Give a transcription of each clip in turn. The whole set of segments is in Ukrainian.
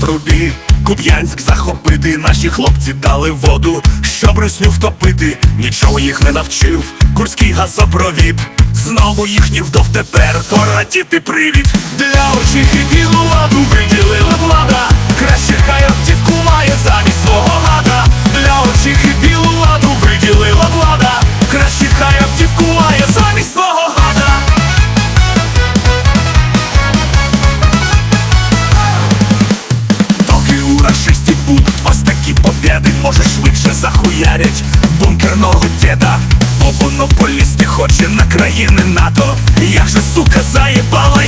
трубі. Куп'янськ захопити, наші хлопці дали воду, щоб русню втопити, нічого їх не навчив, курський газопровід. Знову їхні вдов тепер то радіти привід. Для очі і білу ладу виділила бункерного діда. Бо монополісти хоче на країни НАТО. Як же сука заєбала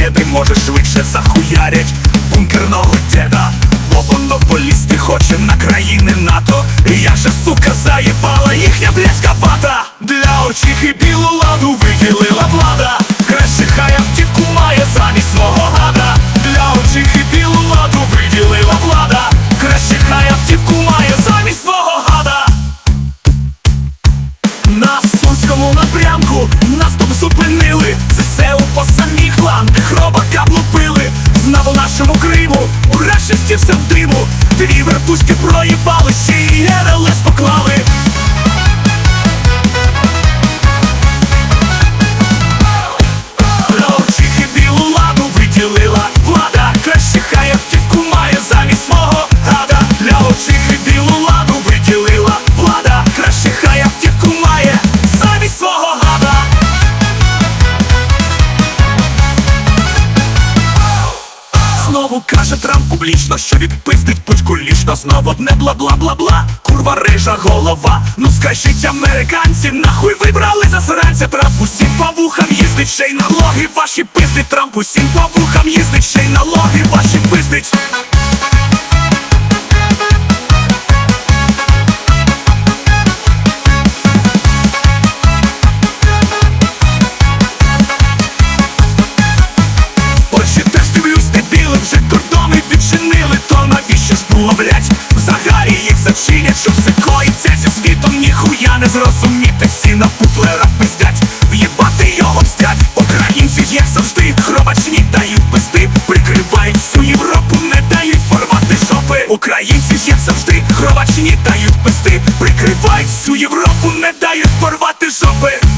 такі побєди, може швидше захуярять бункерного діда. Бо монополісти хоче на країни НАТО. І я же сука заєбала їхня блядь, вата Для очих і Знову каже Трамп публічно, що відпиздить пучку лічно. Знову одне бла-бла-бла-бла, курва рижа голова. Ну скажіть американці, нахуй вибрали засранця Трамп усім по вухам їздить, ще й налоги ваші пиздить. Трамп усім по вухам їздить, ще й налоги не зрозуміти, всі на путлера пиздять, в'єбати його мстять, українці є завжди, хробачні дають пизди, прикривають всю Європу, не дають порвати жопи. Українці є завжди, хробачні дають пизди, прикривають всю Європу, не дають порвати жопи.